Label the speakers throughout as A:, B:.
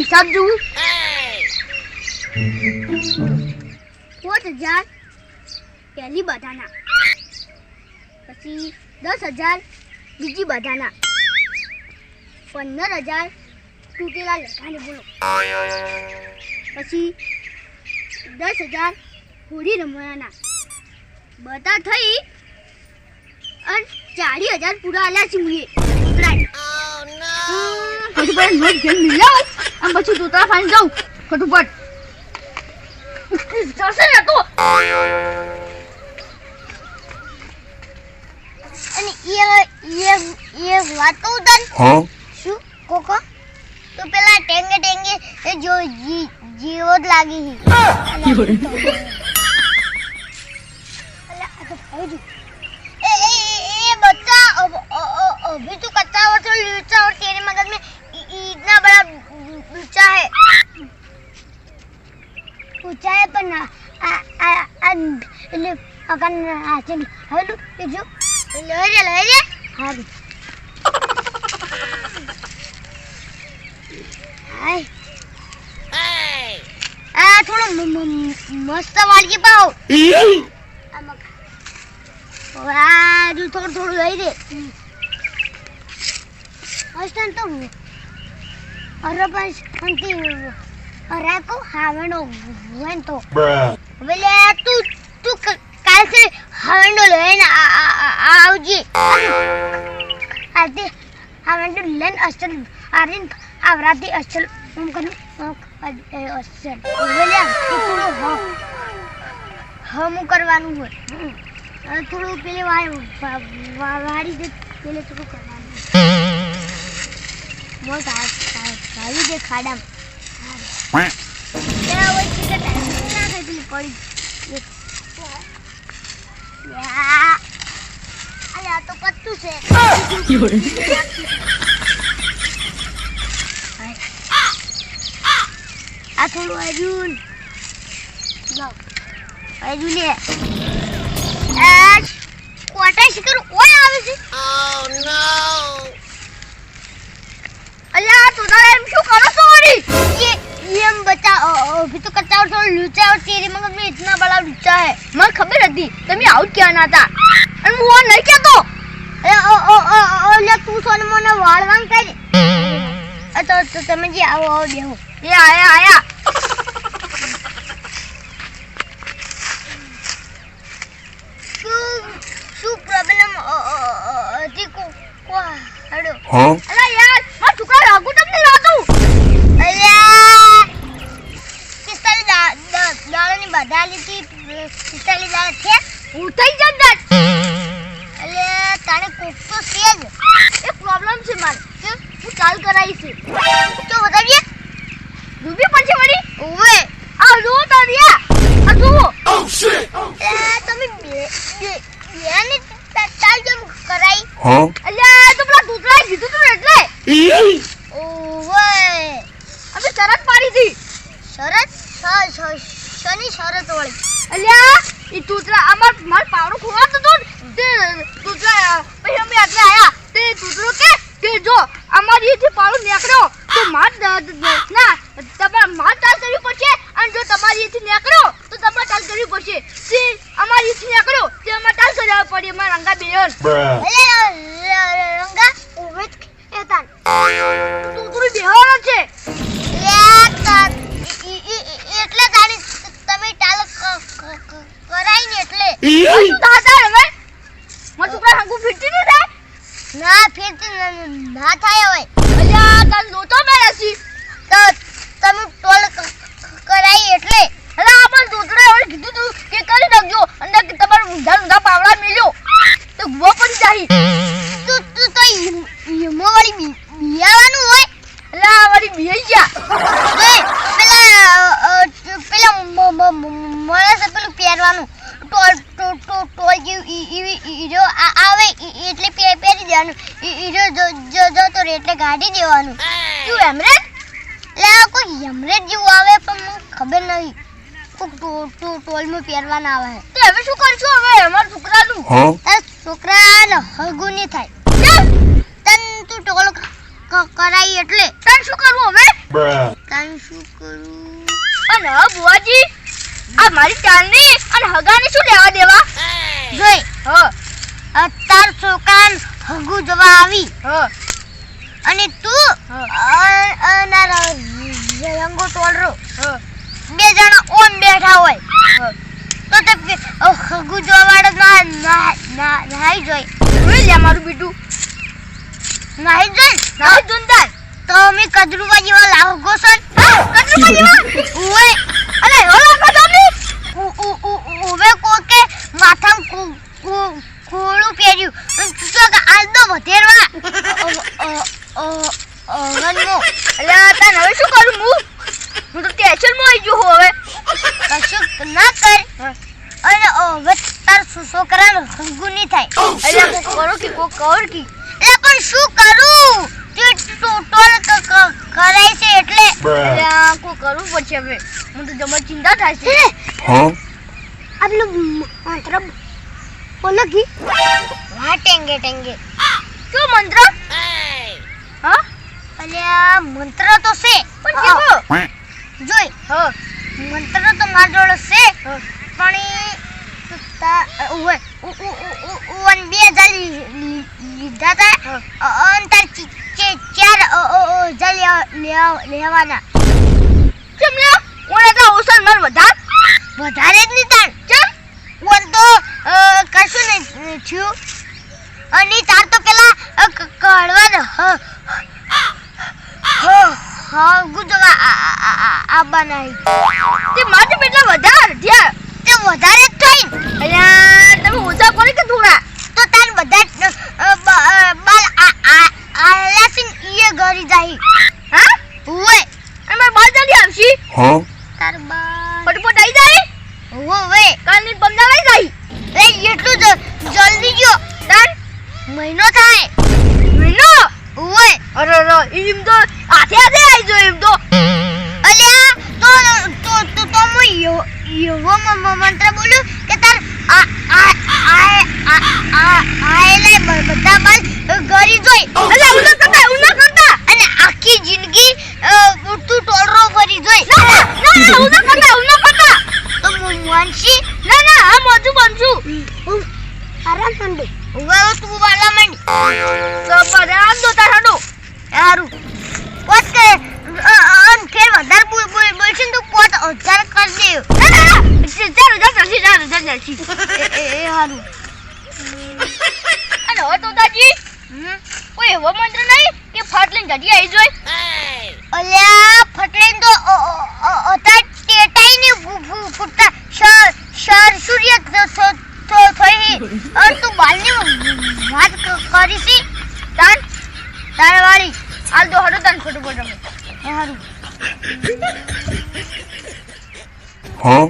A: હિસાબ જોઉં? પાંચ હજાર પહેલી બધાના. પછી દસ હજાર બીજી બધાના. પંદર હજાર તૂટેલા લેખાને બોલો. પછી દસ હજાર હોળી રમવાના. બધા થઈ અને ચાલીસ હજાર પૂરા આલ્યા છે મુએ પછી પછી નોટ ઘેર મિલાવ અને પછી તૂતરા ખાઈને જાઉં. ફટુફટ. જશે ને તો. અને એ એ એ વાત કહું તને શું? કોકો? તો પેલા ટેંગે ટેંગે જો જીવો જ લાગી એ એ એ બચ્ચા અભી તું કચ્ચા વર્ષો લીચા ચાય પણ એટલે અગન આ છે હેલું બીજું લઈ લે લઈ લે. હારું. હાય. આ થોડો મસ્ત વાળકી પાવ. આ જો થોડું થોડું લઈ દે મસ્ત તો અરે પણ અરે કો હાવણો વંતો
B: Bruh.
A: હવે તું તું ક- કાલથી હાવણો લઈને આ- આ- આ- આવજે. આજે હાવણો લઈને અસલ આરીન આવરાથી અસલ હું કરું? અસલ. હવે થોડું હ હમ કરવાનું હોય. થોડું પેલી વાળી દે પેલે થોડું કરવાનું. બહુ ભાવી દે ખાડામાં. આ થોડું અર્જુન અર્જુન કોટા શિકર ઓય આવે છે તું તારે એમ શું કરો છો વળી ये ये हम बता अभी तो कच्चा और थोड़ा लूचा है और तेरे मगज में इतना बड़ा लूचा है મને ખબર હતી તમે આઉટ ક્યાં હતા અને હું આ નહીં કહેતો અરે ઓ ઓ ઓ ઓલે તું સોને મને વાળવાન કરી અ તો તો તમે જે આવો આવો બેહો એ આયા આયા શું શું પ્રોબ્લેમ હતી કો કો હડો
B: Huh?
A: તો બતાવીએ ડૂબી પછી વળી? ઓવે આ જો તો રિયા આ
B: Oh shit!
A: એ તમે બે બે બેની ચાલ કેમ કરાઈ.
B: Huh?
A: અલ્યા તો પેલા દૂધરાએ કીધું તું એટલે. ઓવે અમે શરત પાડી હતી. શરત? શની શરત વાળી. અલ્યા એ તૂતરા અમાર માર પાવડો ખોવાતો તો તે તૂતરા પછી અમે આટલે આયા. તે તૂતરો કે કે જો અમારી જે પાળો નીકળ્યો તો માર ના તમારે માર ચાલ કરવી પડશે. અને જો તમારી અહીંથી નીકળ્યો તો તમારે ચાલ કરવી પડશે. તે અમારી અહીંથી નીકળ્યો તે અમારે ચાલ કરવા પડે. અમારા રંગા બેન રંગા ઉભે જ તું તું બેહવાનો છે એટલે તારી તમે ટાલ કરાઈ ને એટલે શું દાદા હવે માર છોકરા હંગુ ફીરતી નહીં થાય ના ફીરતી ના થાય હવે. અલ્યા તન લોટો મેળસી તો તમે ટોલ કરાઈ એટલે અરે આ પણ દૂધડે હવે કીધું તું કે કરી નાખજો અને કે તમારું ઊંધા ઊંધા પાવડા મેલ્યો તો ગુવા પડી જાય તું તું તો યમો વાળી બિયાવાનું હોય એટલે આ વાળી બિયાઈ ગયા એ પેલા અ, પેલા મ- મ- મ- મળે છે પેલું પહેરવાનું ટોલ ટોલ ટોલ ટોલ જેવું ઈ- ઈ- ઈ જો આ- આવે ઈ- એટલે પે- પહેરી દેવાનું ઈ- ઈ જો જો- જો જતો રહે એટલે કાઢી દેવાનું. શું હેમરેજ લે આ કોઈ હેમરેજ જેવું આવે પણ મને ખબર નહીં. કોક ટો- ટો- ટોલમાં પહેરવાના આવે તો હવે શું કરશું હવે? અમારા છોકરાનું છોકરાને હગું નહીં થાય. તન તું ટોલ કરાઈ એટલે.
B: તન શું કરવું હવે?
A: તન શું કરું?
B: અને હા બુવાજી આ મારી ચાંદની અને હગાને શું લેવા દેવા?
A: જોઈ
B: હ
A: તાર છોકરાને હગુ જવા આવી.
B: હ
A: અને તું
B: હા.
A: અ- અનાર રંગો ટોળરો
B: હ
A: બે જણા ઓમ બેઠા હોય. તો તે પે- અ હગુ જોવા વાળો ના ના ના નાહી જોઈ.
B: જોઈ લે મારું બીટું
A: નાહી જોઈ?
B: ના જોનદાર
A: તો અમે કદરુબા જેવા લાગો છો ને?
B: કદરુબા જેવા?
A: ઓય
B: અલે ઓલા કદામી
A: ઉ- ઉ- ઉ- ઉભે કોકે માથામાં કુ- કુ- કોળું પહેર્યું અને તું તો કે આલદો વધેરવા અ- અ- અ- અવનમો.
B: અલ્યા તાન હવે શું કરું હું હું તો ટેન્શનમાં આવી ગયો હું હવે
A: કશું ના કર
B: હા.
A: અને હવે તાર છો- નહીં થાય.
B: અરે કોક કરો કે કોક કર કે
A: એટલે પણ શું કરું? તે ટોટલ ક- ક- કરાય છે એટલે.
B: કોક કરવું પડશે હવે. હું તો જમા ચિંતા થાય છે.
C: Huh?
A: આટલું મંત્ર બોલો કી. હા ટેંગે ટેંગે.
B: શું મંત્ર? હા?
A: અલ્યા મંત્ર તો છે
B: પણ કેવો?
A: જોઈ.
B: હ.
A: મંત્ર તો મારા જોડે છે
B: હ.
A: પણ એ તા- ઉવે- ઉવન બે હજાર લીધા તા
B: હા.
A: અ- અન તાર ચી- ચે- ચાર હજાર લેવા- લેવા- લેવાના.
B: કેમ લે ઓને તો ઓસન મન વધાર?
A: વધારે જ નહીં તાર
B: કેમ
A: વન તો કશું નહીં થયું. અને તાર તો પેલા અ, ક- હ હ હા ગુજરા આ બનાવી.
B: તે માથે કેટલા વધાર થયા
A: તે વધારે જ થઈ
B: અલ્યા તમે ઓછા કરો કે થોડા
A: તો તાર બધા બાલ આ આ ઈએ ગરી જાય
B: હા ઓય અમે બાલ જલ્દી આવશી
C: હા
A: તાર બાલ
B: ફટફટ આવી જાય
A: ઉવે
B: કાલની પમદાર આવી જાય
A: એ એટલું જલ્દી જો
B: તાર
A: મહિનો થાય
B: મહિનો
A: ઉવે
B: અરે અરે એમ તો આથે આથે આવી જો એમ તો
A: અલ્યા તો તો તો તો હું એવો મંત્ર બોલું કે તાર આ આ આ આ આ આ આ આ આ આ જોઈ અને હવે તો
B: દાજી. કોઈ એવો મંત્ર નહીં કે ફાટ લઈને જડી આવી જોઈ
A: અલ્યા ફટલેન તો અતા ટેટાઈ ને ફૂ- ફૂ- ફૂટતા શર શર સૂર્ય તો થઈ. અર તું બાલની વાત ક-
B: તાન
A: તારા વાળી.
B: હાલ તો હડો તાન ખોટું પડે
A: એ હારું.
C: Huh?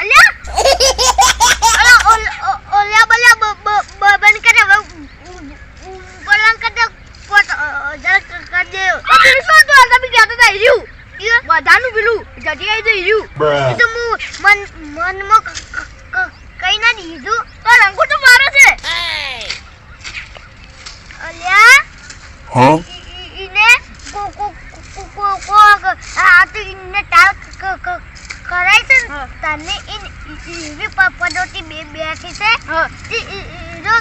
B: અલ્યા
A: અલા ઓલ- ઓ- ઓલ્યા બલ્યા બ- બ- બ- બંધ કરે હવે બોલવાન કરતા પોત અ, અ, જરાક કરી દે
B: આ પેલું શું હતું આ તમે કહેતા હતા હીર્યું બધાનું પેલું જગ્યાએ હીર્યું
A: એ તો હું મન મનમાં કઈ ના દીધું.
B: તો રંગો તો મારો છે.
A: અલ્યા? હા? ઈને કો કો કો કો કો આ તો ક- ક- કરાય છે તને ઈન ઈ- એવી પ- બે બેઠી છે.
B: હા.
A: ઈ- ઈ- ઈ જો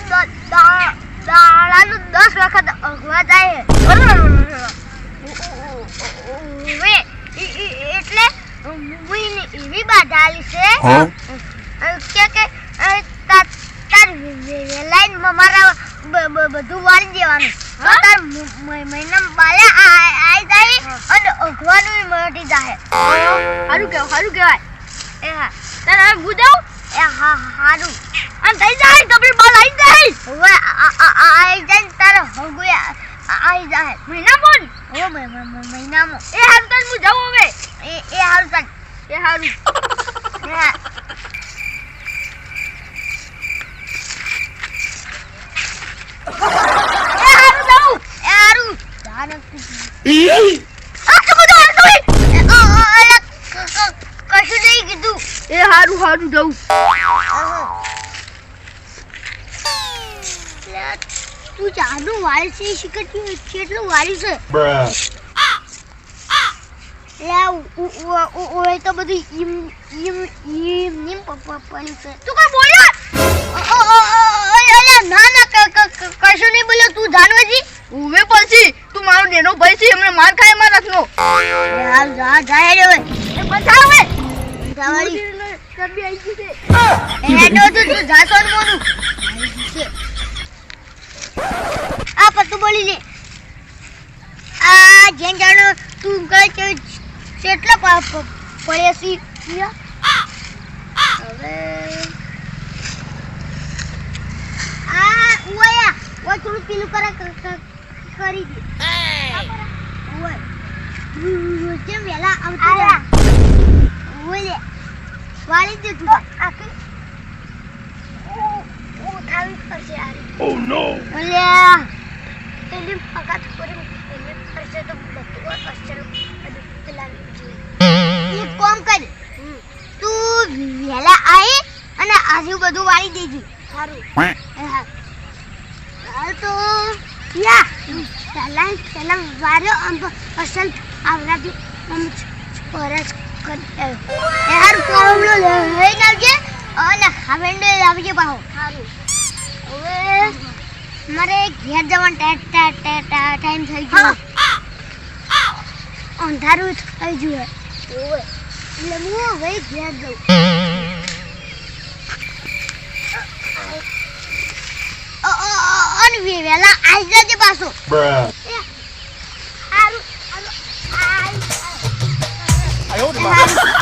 A: દા- દાડાનું દસ વખત અગવા જાય હવે ઈ- ઈ- એટલે હું ઈને આલી છે. કે કે તાર તાર લાઈન મારા બધું વાળી દેવાનું. તો
B: હા?
A: તાર મ- મ- મહિનામાં બાલે આઈ જાય અને અગવાનું મટી જાય
B: સારું કહેવાય સારું કહેવાય
A: એ હા
B: તારે હવે બુજાવ
A: એ હા હારું.
B: અને થઈ જાય કપડી બાલ આવી જાય.
A: હવે આ- આ- આ- આઈ જાય ને તારે હગુએ આ- આ- જાય
B: મહિના પણ
A: હવે મહિનામાં.
B: એ હારું તાન હું જાઉં હવે.
A: એ એ હારું તાર
B: એ
A: ધ્યાન આપી.
B: આ તો
A: જાનું વાળી છે શીખર કેટલું વાળી છે. લે તો બધું ઈમ ઈમ ઈમ નીમ પડ્યું છે. તું કોઈ બોલ્યો? ઓય, ના ના કશું નહીં બોલ્યો તું જાનવજી
B: ઉવે પછી તું મારો નેનો ભાઈ છે એમને માર ખાય માર હાથનો.
A: જા જા જા રે એ બતાવ ઓય જાવાળી
B: ચરબી આવી ગઈ છે.
A: એ તો તું જાતો ન છે. આ પત્તું બોલી લે. આ જેન જાણો તું કઈ કેટલા પડ્યા સી હવે આ ઉયા ઓ થોડું પીલું કરે કરી દે. ઓય કેમ વેલા આવતો જા ઓય લે વાળી દે તું આખી ઉઠાવી પડશે યાર
C: Oh no.
A: ઓલ્યા પેલી પગાત કરી એની પડશે તો બધું એક કામ કર. તું વહેલા આવી અને આજુ બધું વાળી દેજે. સારું. હાલ તો યા. પહેલા વાર્યો આમ તો અસલ આવરાથી આમ પરસ કરી યાર પાવલો લઈને આવજે અને હાવેન્ડે આવજે પાહો. સારું. હવે મારે ઘેર જવાનો ટાઈમ થઈ ગયો. અંધારું થઈ ગયું એટલે હું હવે ઘેર જઉં અને વે- વહેલા આવી જજે પાછો. આય.